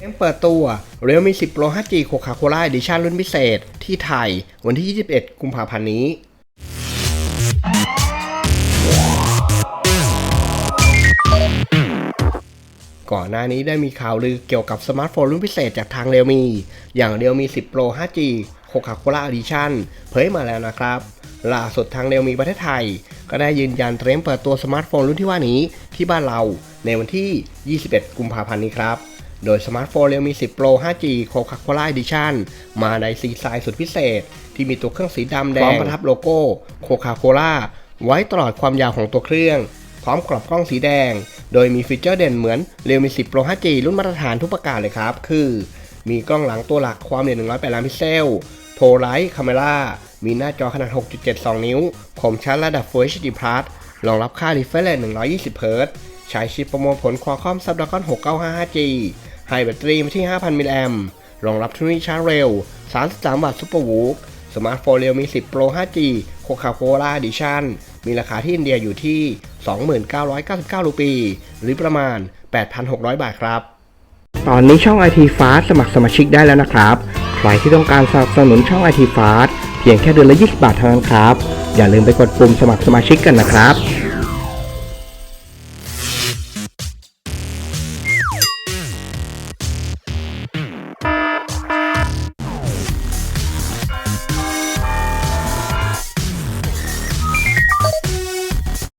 เอ็มเปิดตัว Realme 10 Pro 5G Coca-Cola Edition รุ่นพิเศษ ที่ไทย วันที่ 21 กุมภาพันธ์นี้ ก่อนหน้านี้ได้มีข่าวลือเกี่ยวกับสมาร์ทโฟนรุ่นพิเศษจากทาง Realme อย่าง Realme 10 Pro 5G Coca-Cola Edition เผยมาแล้วนะครับล่าสุดทาง Realme ประเทศไทย ก็ได้ยืนยันเตรียมเปิดตัวสมาร์ทโฟนรุ่นที่ว่านี้ที่บ้านเราในวันที่ 21 กุมภาพันธ์นี้ครับ โดยสมาร์ทโฟน Realme 10 Pro 5G Coca-Cola Edition มาในสีไซส์สุดพิเศษ ที่มีตัวเครื่องสีดำแดงพร้อมประทับโลโก้ Coca-Cola ไว้ตลอดความยาวของตัวเครื่อง พร้อมกรอบกล้องสีแดง โดยมีฟีเจอร์เด่นเหมือน Realme 10 Pro 5G รุ่นมาตรฐานทุกประการเลยครับ คือ มีกล้องหลังตัวหลักความละเอียด108ล้านพิกเซลโพลไลท์คาเมรามีหน้าจอขนาด 6.72 นิ้ว คมชัดระดับ Full HD Plus รองรับค่า refresh rate 120เฮิรตซ์ใช้ชิปประมวลผล Qualcomm Snapdragon 695 5G ให้แบตเตอรี่มาที่ 5,000 มิลลิแอมป์รองรับเทคโนโลยีชาร์จเร็ว 33 วัตต์ Super w o o สมาร์ทโฟน Realme 10 Pro 5G Coca-Cola Edition มีราคาที่อินเดียอยู่ที่ 2999 รูปี หรือประมาณ 8,600 บาทครับ ตอนนี้ช่อง IT Fast สมัครสมาชิกได้แล้วนะครับ ใครที่ต้องการสนับสนุนช่อง IT Fast เพียงแค่เดือนละ 20 บาทเท่านั้นครับ อย่าลืมไปกดปุ่มสมัครสมาชิกกันนะครับ